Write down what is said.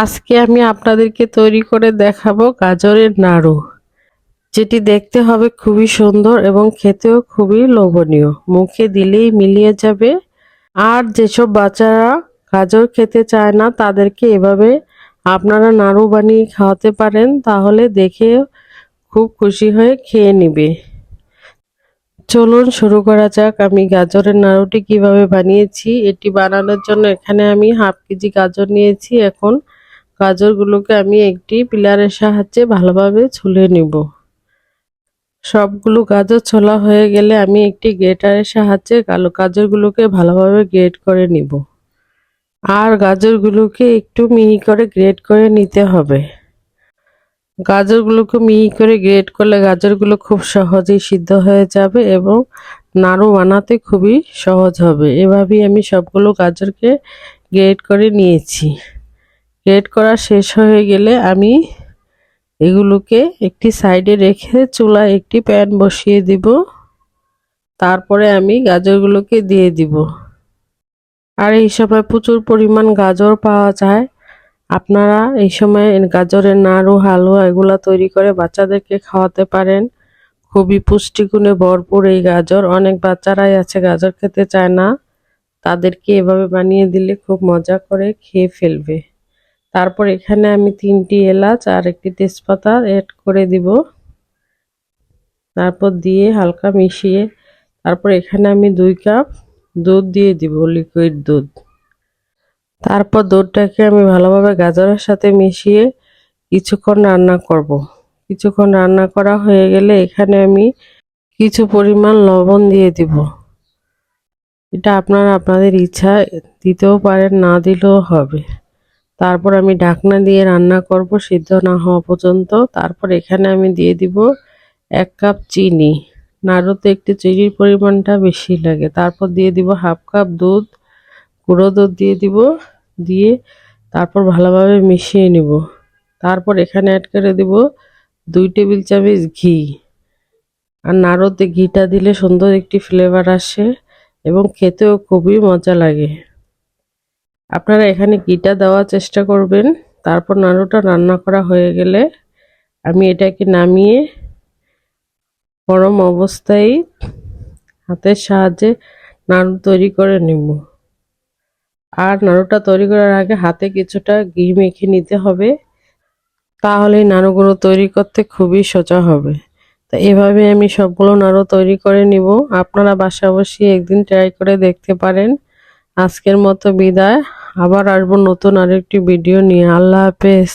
আজকে আমি আপনাদেরকে তৈরি করে দেখাবো গাজরের নাড়ু, যেটি দেখতে হবে খুবই সুন্দর এবং খেতেও খুবই লোভনীয়। মুখে দিলেই মিলিয়ে যাবে। আর যেসব বাচ্চারা গাজর খেতে চায় না, তাদেরকে এভাবে আপনারা নাড়ু বানিয়ে খাওয়াতে পারেন, তাহলে দেখে খুব খুশি হয়ে খেয়ে নিবে। চলুন শুরু করা যাক আমি গাজরের নাড়ুটি কীভাবে বানিয়েছি। এটি বানানোর জন্য এখানে আমি হাফ কেজি গাজর নিয়েছি। এখন গাজরগুলোকে আমি একটি পিলারের সাহায্যে ভালোভাবে ছুলে নিব। সবগুলো গাজর ছোলা হয়ে গেলে আমি একটি গ্রেটারের সাহায্যে কালো গাজরগুলোকে ভালোভাবে গ্রেট করে নিব। আর গাজরগুলোকে একটু মিহি করে গ্রেট করে নিতে হবে। গাজরগুলোকে মিহি করে গ্রেট করলে গাজরগুলো খুব সহজেই সিদ্ধ হয়ে যাবে এবং নাড়ু বানাতে খুবই সহজ হবে। এভাবেই আমি সবগুলো গাজরকে গ্রেট করে নিয়েছি। গ্রেট করা শেষ হয়ে গেলে আমি এগুলোকে একটি সাইডে রেখে চুলায় একটি প্যান বসিয়ে দিব। তারপরে আমি গাজরগুলোকে দিয়ে দিব। আর এই সময় প্রচুর পরিমাণ গাজর পাওয়া যায়। আপনারা এই সময় গাজরের নাড়ু, হালুয়া এগুলো তৈরি করে বাচ্চাদেরকে খাওয়াতে পারেন। খুবই পুষ্টিগুণে ভরপুর এই গাজর। অনেক বাচ্চারাই আছে, গাজর খেতে চায় না। তাদেরকে এভাবে বানিয়ে দিলে খুব মজা করে খেয়ে ফেলবে। তারপর এখানে আমি তিনটি এলাচ আর একটি তেজপাতা অ্যাড করে দিব। তারপর দিয়ে হালকা মিশিয়ে তারপর এখানে আমি দুই কাপ দুধ দিয়ে দিব লিকুইড দুধ। তারপর দুধটাকে আমি ভালোভাবে গাজরের সাথে মিশিয়ে কিছুক্ষণ রান্না করব। কিছুক্ষণ রান্না করা হয়ে গেলে এখানে আমি কিছু পরিমাণ লবণ দিয়ে দিব। এটা আপনারা আপনাদের ইচ্ছা দিতেও পারেন, না দিলেও হবে। তারপর আমি ঢাকনা দিয়ে রান্না করব সিদ্ধ না হওয়া পর্যন্ত। তারপর এখানে আমি দিয়ে দিব এক কাপ চিনি। নাড়ুতে একটু চিনির পরিমাণটা বেশি লাগে। তারপর দিয়ে দিব হাফ কাপ দুধ, গুঁড়ো দুধ দিয়ে দিব, দিয়ে তারপর ভালোভাবে মিশিয়ে নিব। তারপর এখানে অ্যাড করে দিব দুই টেবিল চামচ ঘি। আর নাড়ুতে ঘিটা দিলে সুন্দর একটি ফ্লেভার আসে এবং খেতেও খুবই মজা লাগে। আপনারা এখানে ঘিটা দেওয়ার চেষ্টা করবেন। তারপর নাড়ুটা রান্না করা হয়ে গেলে আমি এটাকে নামিয়ে গরম অবস্থায় হাতের সাহায্যে নাড়ু তৈরি করে নেব। আর নাড়ুটা তৈরি করার আগে হাতে কিছুটা ঘি মেখে নিতে হবে। তাহলে নাড়ুগুলো তৈরি করতে খুবই সোজা হবে। তো এভাবে আমি সবগুলো নাড়ু তৈরি করে নিব। আপনারা বাসা বসিয়ে একদিন ট্রাই করে দেখতে পারেন। আজকের মতো বিদায়। আবার আসব নতুন আরেকটি ভিডিও নিয়ে। আল্লাহ হাফেজ।